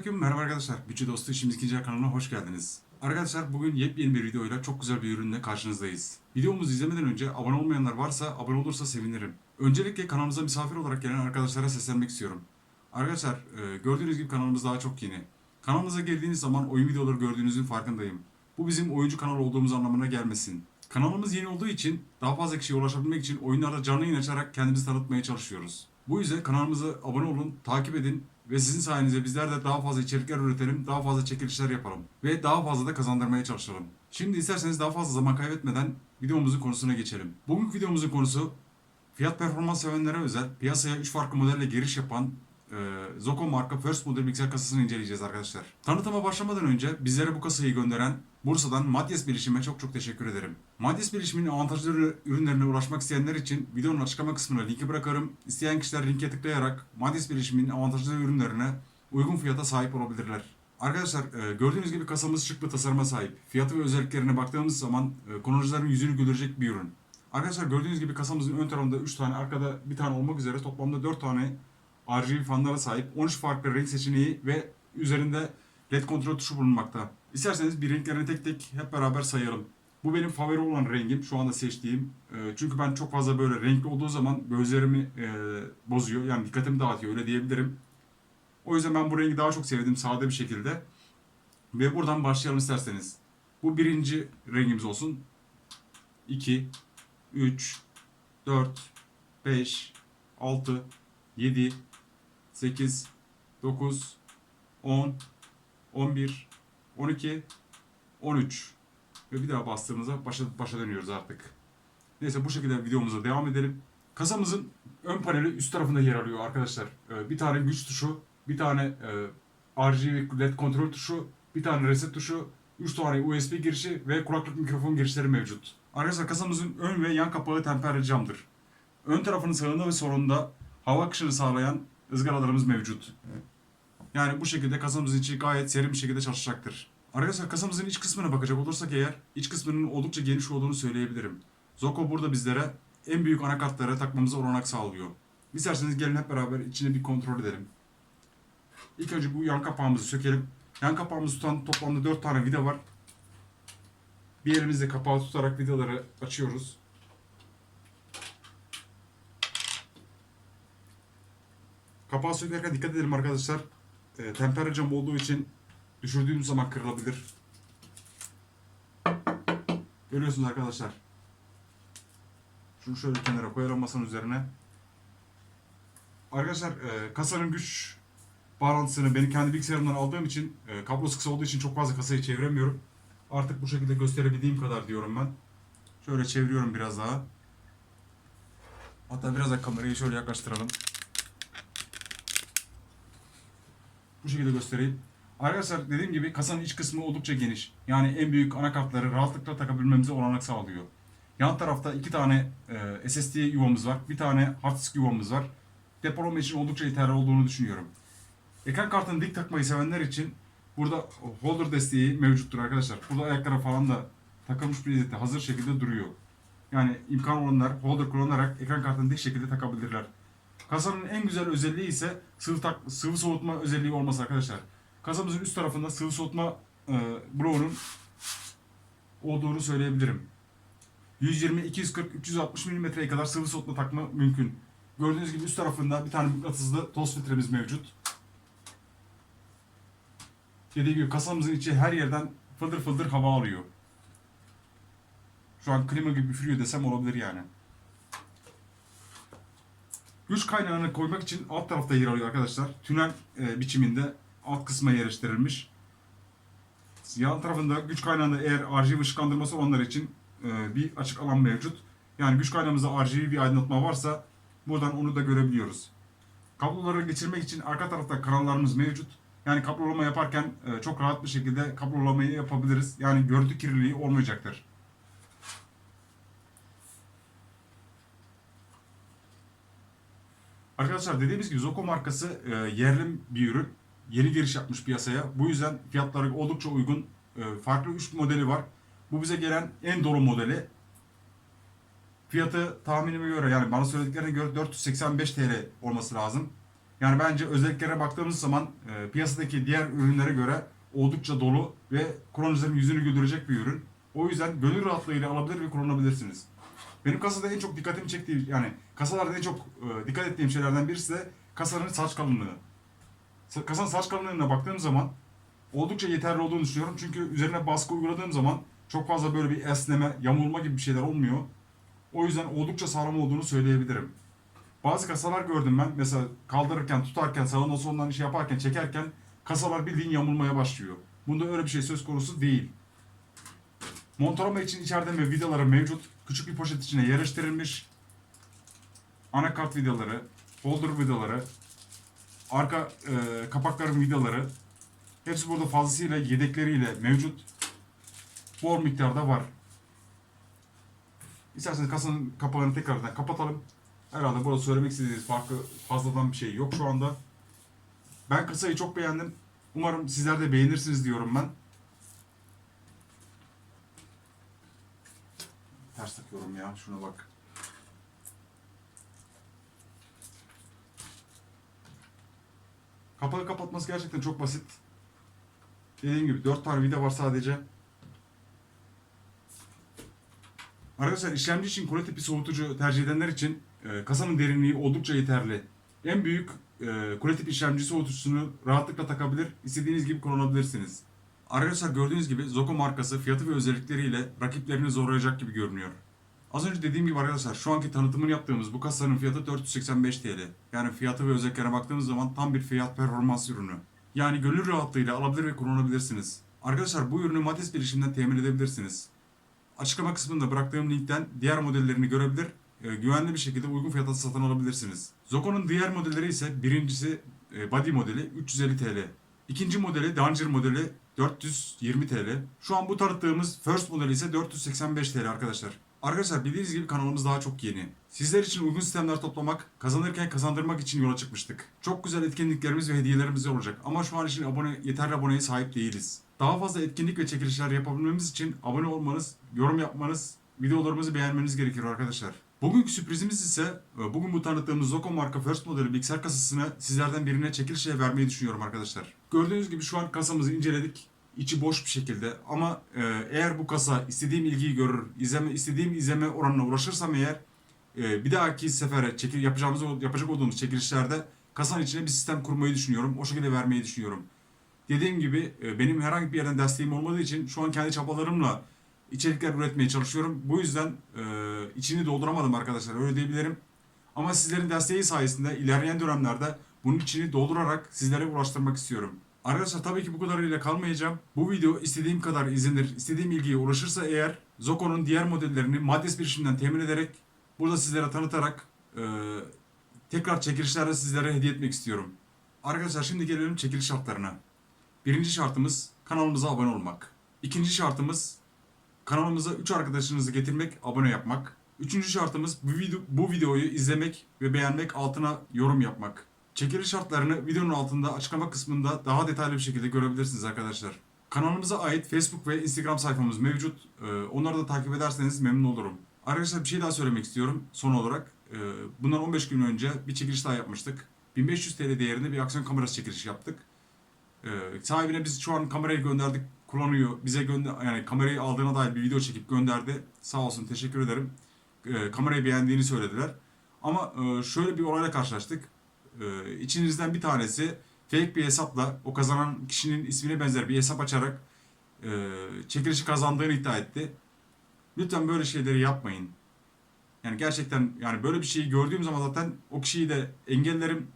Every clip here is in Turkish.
Selamünaleyküm, merhaba arkadaşlar. Bütçe Dostu İşimiz ikinci kanalına hoş geldiniz. Arkadaşlar bugün yepyeni bir videoyla çok güzel bir ürünle karşınızdayız. Videomuzu izlemeden önce abone olmayanlar varsa abone olursa sevinirim. Öncelikle kanalımıza misafir olarak gelen arkadaşlara seslenmek istiyorum. Arkadaşlar e, gördüğünüz gibi kanalımız daha çok yeni. Kanalımıza girdiğiniz zaman oyun videoları gördüğünüzün farkındayım. Bu bizim oyuncu kanalı olduğumuz anlamına gelmesin. Kanalımız yeni olduğu için daha fazla kişiye ulaşabilmek için oyunlarda canlı yayın açarak kendimizi tanıtmaya çalışıyoruz. Bu yüzden kanalımıza abone olun, takip edin ve sizin sayenizde bizler de daha fazla içerikler üretelim, daha fazla çekilişler yapalım ve daha fazla da kazandırmaya çalışalım. Şimdi isterseniz daha fazla zaman kaybetmeden videomuzun konusuna geçelim. Bugünkü videomuzun konusu fiyat performans sevenlere özel piyasaya 3 farklı modelle giriş yapan e, Zoco marka First Model bilgisayar kasasını inceleyeceğiz arkadaşlar. Tanıtıma başlamadan önce bizlere bu kasayı gönderen Bursa'dan Madyes Bilişim'e çok çok teşekkür ederim. Madyes Bilişim'in avantajlı ürünlerine ulaşmak isteyenler için videonun açıklama kısmına linki bırakırım. İsteyen kişiler linke tıklayarak Madyes Bilişim'in avantajlı ürünlerine uygun fiyata sahip olabilirler. Arkadaşlar e, gördüğünüz gibi kasamız şık bir tasarıma sahip. Fiyatı ve özelliklerine baktığımız zaman e, kullanıcıların yüzünü güldürecek bir ürün. Arkadaşlar gördüğünüz gibi kasamızın ön tarafında 3 tane, arkada bir tane olmak üzere toplamda 4 tane RGB fanlara sahip 13 farklı renk seçeneği ve üzerinde LED kontrol tuşu bulunmakta. İsterseniz bir renklerini tek tek hep beraber sayalım. Bu benim favori olan rengim şu anda seçtiğim. Ee, Çünkü ben çok fazla böyle renkli olduğu zaman gözlerimi e, bozuyor. Yani dikkatimi dağıtıyor öyle diyebilirim. O yüzden ben bu rengi daha çok sevdim sade bir şekilde. Ve buradan başlayalım isterseniz. Bu birinci rengimiz olsun. 2, 3, 4, 5, 6, 7, 8, 9, 10, 11, 12, 13 ve bir daha bastığımızda başa, başa dönüyoruz artık. Neyse bu şekilde videomuza devam edelim. Kasamızın ön paneli üst tarafında yer alıyor arkadaşlar. Ee, bir tane güç tuşu, bir tane e, RGB LED kontrol tuşu, bir tane reset tuşu, 3 tane USB girişi ve kulaklık mikrofon girişleri mevcut. Arkadaşlar kasamızın ön ve yan kapağı temperli camdır. Ön tarafının sağında ve solunda hava akışını sağlayan ızgaralarımız mevcut. Yani bu şekilde kasamızın içi gayet serin bir şekilde çalışacaktır. Arkadaşlar kasamızın iç kısmına bakacak olursak eğer iç kısmının oldukça geniş olduğunu söyleyebilirim. Zoco burada bizlere en büyük anakartlara takmamıza olanak sağlıyor. İsterseniz gelin hep beraber içini bir kontrol edelim. İlk önce bu yan kapağımızı sökelim. Yan kapağımızı tutan toplamda 4 tane vida var. Bir elimizle kapağı tutarak vidaları açıyoruz. Kapağı sökerken dikkat edelim arkadaşlar. E, tempera cam olduğu için düşürdüğümüz zaman kırılabilir. Görüyorsunuz arkadaşlar. Şunu şöyle kenara koyalım masanın üzerine. Arkadaşlar e, kasanın güç bağlantısını beni kendi bilgisayarımdan aldığım için e, kablosu kısa olduğu için çok fazla kasayı çeviremiyorum. Artık bu şekilde gösterebildiğim kadar diyorum ben. Şöyle çeviriyorum biraz daha. Hatta biraz da kamerayı şöyle yaklaştıralım. Bu şekilde göstereyim. Arkadaşlar dediğim gibi kasanın iç kısmı oldukça geniş. Yani en büyük anakartları rahatlıkla takabilmemize olanak sağlıyor. Yan tarafta iki tane e, SSD yuvamız var. Bir tane hard disk yuvamız var. Depolama için oldukça yeterli olduğunu düşünüyorum. Ekran kartını dik takmayı sevenler için burada holder desteği mevcuttur arkadaşlar. Burada ayaklara falan da takılmış bir vaziyette hazır şekilde duruyor. Yani imkan olanlar holder kullanarak ekran kartını dik şekilde takabilirler. Kasanın en güzel özelliği ise sıvı, tak, sıvı soğutma özelliği olması arkadaşlar. Kasamızın üst tarafında sıvı soğutma e, bloğunun olduğunu söyleyebilirim. 120, 240, 360 mm'ye kadar sıvı soğutma takma mümkün. Gördüğünüz gibi üst tarafında bir tane mıknatıslı toz filtremiz mevcut. Dediğim gibi kasamızın içi her yerden fıldır fıldır hava alıyor. Şu an klima gibi üfürüyor desem olabilir yani. Güç kaynağını koymak için alt tarafta yer alıyor arkadaşlar. Tünel e, biçiminde alt kısma yerleştirilmiş. Yan tarafında güç kaynağında eğer RGB ışıklandırması olanlar için e, bir açık alan mevcut. Yani güç kaynağımızda RGB bir aydınlatma varsa buradan onu da görebiliyoruz. Kabloları geçirmek için arka tarafta kanallarımız mevcut. Yani kablolama yaparken e, çok rahat bir şekilde kablolamayı yapabiliriz. Yani görüntü kirliliği olmayacaktır. Arkadaşlar dediğimiz gibi Zoco markası e, yerli bir ürün. Yeni giriş yapmış piyasaya. Bu yüzden fiyatları oldukça uygun. E, farklı 3 modeli var. Bu bize gelen en dolu modeli. Fiyatı tahminime göre yani bana söylediklerine göre 485 TL olması lazım. Yani bence özelliklere baktığımız zaman e, piyasadaki diğer ürünlere göre oldukça dolu ve kullanıcıların yüzünü güldürecek bir ürün. O yüzden gönül rahatlığıyla alabilir ve kullanabilirsiniz. Benim kasada en çok dikkatimi çektiği yani kasalarda en çok e, dikkat ettiğim şeylerden birisi de kasanın saç kalınlığı. Sa- Kasanın saç kalınlığına baktığım zaman oldukça yeterli olduğunu düşünüyorum. Çünkü üzerine baskı uyguladığım zaman çok fazla böyle bir esneme, yamulma gibi bir şeyler olmuyor. O yüzden oldukça sağlam olduğunu söyleyebilirim. Bazı kasalar gördüm ben. Mesela kaldırırken, tutarken, sağından solundan iş yaparken, çekerken kasalar bildiğin yamulmaya başlıyor. Bunda öyle bir şey söz konusu değil. Montalama için içeride ve vidaları mevcut. Küçük bir poşet içine yerleştirilmiş. Anakart vidaları, holder vidaları, arka e, kapakların vidaları. Hepsi burada fazlasıyla yedekleriyle mevcut. Bol miktarda var. İsterseniz kasanın kapağını tekrardan kapatalım. Herhalde burada söylemek istediğiniz farklı fazladan bir şey yok şu anda. Ben kasayı çok beğendim. Umarım sizler de beğenirsiniz diyorum ben. Ters takıyorum ya. Şuna bak. Kapağı kapatması gerçekten çok basit. Dediğim gibi 4 tane vida var sadece. Arkadaşlar işlemci için kule tipi soğutucu tercih edenler için e, kasanın derinliği oldukça yeterli. En büyük e, kule tipi işlemci soğutucusunu rahatlıkla takabilir, istediğiniz gibi kullanabilirsiniz. Arkadaşlar gördüğünüz gibi Zoko markası fiyatı ve özellikleriyle rakiplerini zorlayacak gibi görünüyor. Az önce dediğim gibi arkadaşlar şu anki tanıtımını yaptığımız bu kasanın fiyatı 485 TL. Yani fiyatı ve özelliklerine baktığımız zaman tam bir fiyat performans ürünü. Yani gönül rahatlığıyla alabilir ve kullanabilirsiniz. Arkadaşlar bu ürünü Matis bilişimden temin edebilirsiniz. Açıklama kısmında bıraktığım linkten diğer modellerini görebilir, e, güvenli bir şekilde uygun fiyata satın alabilirsiniz. Zoko'nun diğer modelleri ise birincisi e, body modeli 350 TL. İkinci modeli Danger modeli 420 TL. Şu an bu tanıttığımız First modeli ise 485 TL arkadaşlar. Arkadaşlar bildiğiniz gibi kanalımız daha çok yeni. Sizler için uygun sistemler toplamak, kazanırken kazandırmak için yola çıkmıştık. Çok güzel etkinliklerimiz ve hediyelerimiz olacak ama şu an için abone, yeterli aboneye sahip değiliz. Daha fazla etkinlik ve çekilişler yapabilmemiz için abone olmanız, yorum yapmanız, videolarımızı beğenmeniz gerekiyor arkadaşlar. Bugünkü sürprizimiz ise e, bugün bu tanıttığımız Zoco marka First modeli bilgisayar kasasını sizlerden birine çekilişe vermeyi düşünüyorum arkadaşlar. Gördüğünüz gibi şu an kasamızı inceledik. İçi boş bir şekilde ama e, eğer bu kasa istediğim ilgiyi görür, izleme istediğim izleme oranına ulaşırsam eğer e, bir dahaki sefere çekil yapacağımız yapacak olduğumuz çekilişlerde kasanın içine bir sistem kurmayı düşünüyorum. O şekilde vermeyi düşünüyorum. Dediğim gibi e, benim herhangi bir yerden desteğim olmadığı için şu an kendi çabalarımla içerikler üretmeye çalışıyorum. Bu yüzden e, içini dolduramadım arkadaşlar öyle diyebilirim. Ama sizlerin desteği sayesinde ilerleyen dönemlerde bunun içini doldurarak sizlere ulaştırmak istiyorum. Arkadaşlar tabii ki bu kadarıyla kalmayacağım. Bu video istediğim kadar izlenir, istediğim ilgiye ulaşırsa eğer Zoko'nun diğer modellerini Maddes bilişimden temin ederek burada sizlere tanıtarak e, tekrar çekilişlerde sizlere hediye etmek istiyorum. Arkadaşlar şimdi gelelim çekiliş şartlarına. Birinci şartımız kanalımıza abone olmak. İkinci şartımız kanalımıza 3 arkadaşınızı getirmek, abone yapmak. Üçüncü şartımız bu, video, bu videoyu izlemek ve beğenmek, altına yorum yapmak. Çekiliş şartlarını videonun altında açıklama kısmında daha detaylı bir şekilde görebilirsiniz arkadaşlar. Kanalımıza ait Facebook ve Instagram sayfamız mevcut. Ee, onları da takip ederseniz memnun olurum. Arkadaşlar bir şey daha söylemek istiyorum son olarak. Ee, bundan 15 gün önce bir çekiliş daha yapmıştık. 1500 TL değerinde bir aksiyon kamerası çekilişi yaptık. Ee, sahibine biz şu an kamerayı gönderdik, kullanıyor. Bize gönder yani kamerayı aldığına dair bir video çekip gönderdi. Sağ olsun teşekkür ederim. Kamerayı beğendiğini söylediler. Ama e, şöyle bir olayla karşılaştık. Ee, içinizden bir tanesi fake bir hesapla o kazanan kişinin ismine benzer bir hesap açarak e, çekilişi kazandığını iddia etti. Lütfen böyle şeyleri yapmayın. Yani gerçekten yani böyle bir şeyi gördüğüm zaman zaten o kişiyi de engellerim.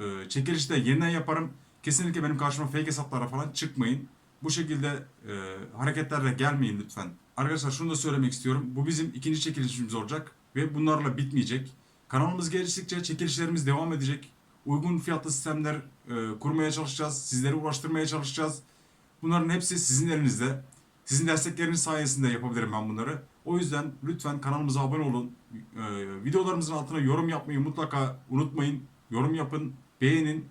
E, çekilişi de yeniden yaparım. Kesinlikle benim karşıma fake hesaplara falan çıkmayın. Bu şekilde e, hareketlerle gelmeyin lütfen. Arkadaşlar şunu da söylemek istiyorum. Bu bizim ikinci çekilişimiz olacak ve bunlarla bitmeyecek. Kanalımız geliştikçe çekilişlerimiz devam edecek. Uygun fiyatlı sistemler e, kurmaya çalışacağız. Sizlere ulaştırmaya çalışacağız. Bunların hepsi sizin elinizde. Sizin destekleriniz sayesinde yapabilirim ben bunları. O yüzden lütfen kanalımıza abone olun. E, videolarımızın altına yorum yapmayı mutlaka unutmayın. Yorum yapın, beğenin.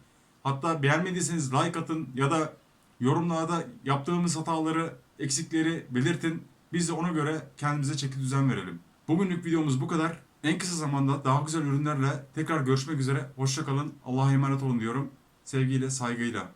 Hatta beğenmediyseniz like atın ya da yorumlarda yaptığımız hataları, eksikleri belirtin. Biz de ona göre kendimize çeki düzen verelim. Bugünlük videomuz bu kadar. En kısa zamanda daha güzel ürünlerle tekrar görüşmek üzere. Hoşçakalın. Allah'a emanet olun diyorum. Sevgiyle, saygıyla.